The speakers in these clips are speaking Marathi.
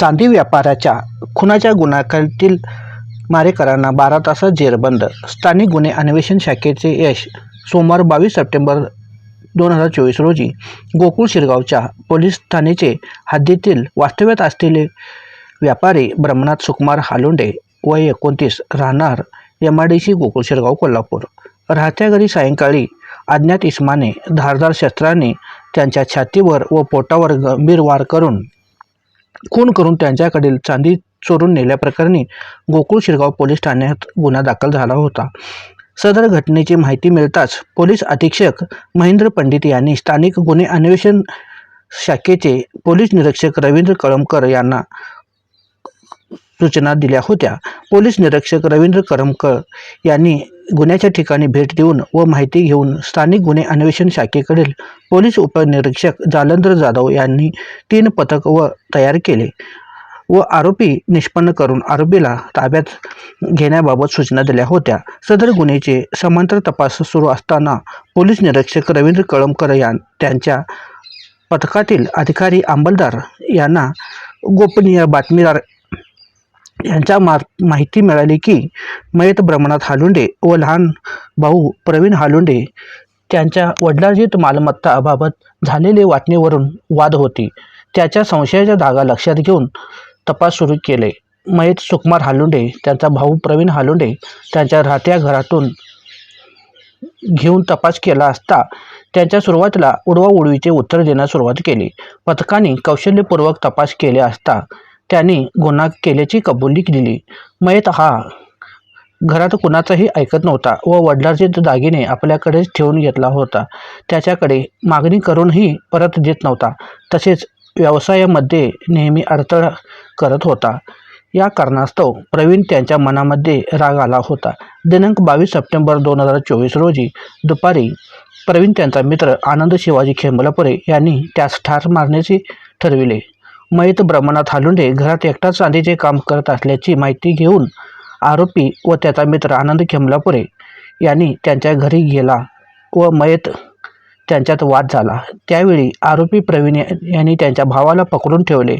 चांदी व्यापाऱ्याच्या खुनाच्या गुन्ह्यातील मारेकरांना बारा तासात जेरबंद. स्थानिक गुन्हे अन्वेषण शाखेचे यश सोमवार बावीस सप्टेंबर दोन हजार चोवीस रोजी गोकुळ शिरगावच्या पोलीस ठाणेचे हद्दीतील वास्तव्यात असलेले व्यापारी ब्रह्मनाथ सुकुमार हालोंडे वय एकोणतीस राहणार M I D C Gokul Shirgaon Kolhapur. राहत्या घरी सायंकाळी अज्ञात इस्माने धारदार शस्त्राने त्यांच्या छातीवर व पोटावर गंभीर वार करून खून करून त्यांच्याकडील चांदी चोरून नेल्याप्रकरणी गोकुळ शिरगाव पोलीस ठाण्यात गुन्हा दाखल झाला होता. सदर घटनेची माहिती मिळताच पोलीस अधीक्षक महेंद्र पंडित यांनी स्थानिक गुन्हे अन्वेषण शाखेचे पोलीस निरीक्षक रवींद्र कळमकर यांना सूचना दिल्या होत्या. पोलीस निरीक्षक रवींद्र करमकर यांनी गुन्ह्याच्या ठिकाणी भेट देऊन व माहिती घेऊन स्थानिक गुन्हे अन्वेषण शाखेकडील पोलीस उपनिरीक्षक जालंधर जाधव यांनी तीन पथक व तयार केले व आरोपी निष्पन्न करून आरोपीला ताब्यात घेण्याबाबत सूचना दिल्या होत्या. सदर गुन्ह्याचे समांतर तपास सुरू असताना पोलीस निरीक्षक रवींद्र कळमकर यां त्यांच्या पथकातील अधिकारी अंमलदार यांना गोपनीय बातमीदार यांच्या मा माहिती मिळाली की मयत ब्रह्मनाथ हालुंडे व लहान भाऊ प्रवीण हालुंडे त्यांच्या वडिलांजीत मालमत्ताबाबत झालेले वाटणीवरून वाद होती. त्याच्या संशयाच्या धागा लक्षात घेऊन तपास सुरू केले. मयत सुकुमार हालुंडे त्यांचा भाऊ प्रवीण हालुंडे त्यांच्या राहत्या घरातून घेऊन तपास केला असता त्यांच्या सुरुवातीला उडवाउडवीचे उत्तर देण्यास सुरुवात केली. पथकाने कौशल्यपूर्वक तपास केले असता त्यांनी गुन्हा केल्याची कबुली दिली. मयत हा घरात कुणाचाही ऐकत नव्हता व वडिलांचे दागिने आपल्याकडेच ठेवून घेतला होता. त्याच्याकडे मागणी करूनही परत देत नव्हता. तसेच व्यवसायामध्ये नेहमी अडथळा करत होता. या कारणास्तव प्रवीण त्यांच्या मनामध्ये राग आला होता. दिनांक बावीस सप्टेंबर दोन हजार चोवीस रोजी दुपारी प्रवीण त्यांचा मित्र आनंद शिवाजी खेंबलपुरे यांनी त्यास ठार मारण्याचे ठरविले. मयत ब्रह्मनाथ हालुंडे घरात एकटाच चांदीचे काम करत असल्याची माहिती घेऊन आरोपी व त्याचा मित्र आनंद खेमलापुरे यांनी त्यांच्या घरी गेला व मयत त्यांच्यात वाद झाला. त्यावेळी आरोपी प्रवीण यांनी त्यांच्या भावाला पकडून ठेवले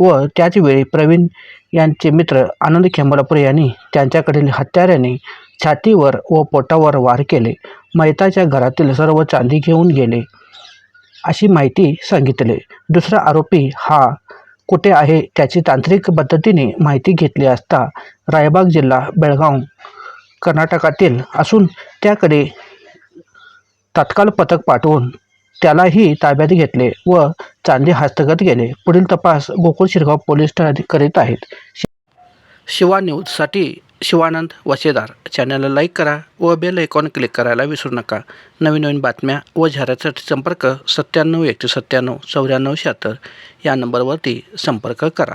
व त्याचवेळी प्रवीण यांचे मित्र आनंद खेंबलापुरे यांनी त्यांच्याकडील हत्याराने छातीवर व पोटावर वार केले. मयताच्या घरातील सर्व चांदी घेऊन गेले. अशी माहिती सांगितले. दुसरा आरोपी हा कुठे आहे त्याची तांत्रिक पद्धतीने माहिती घेतली असता रायबाग जिल्हा बेळगाव कर्नाटकातील असून त्याकडे तात्काळ पथक पाठवून त्यालाही ताब्यात घेतले व चांदी हस्तगत केले. पुढील तपास गोकुळ शिरगाव पोलीस ठाणे करीत आहेत. शिवा न्यूजसाठी शिवानंद वसेदार. चॅनलला लाईक करा व बेल ऐकॉन क्लिक करायला विसरू नका. नवीन नवीन बातम्या व जाहिरातीसाठी संपर्क सत्त्याण्णव एकशे सत्त्याण्णव चौऱ्याण्णव शहात्तर या नंबरवरती संपर्क करा.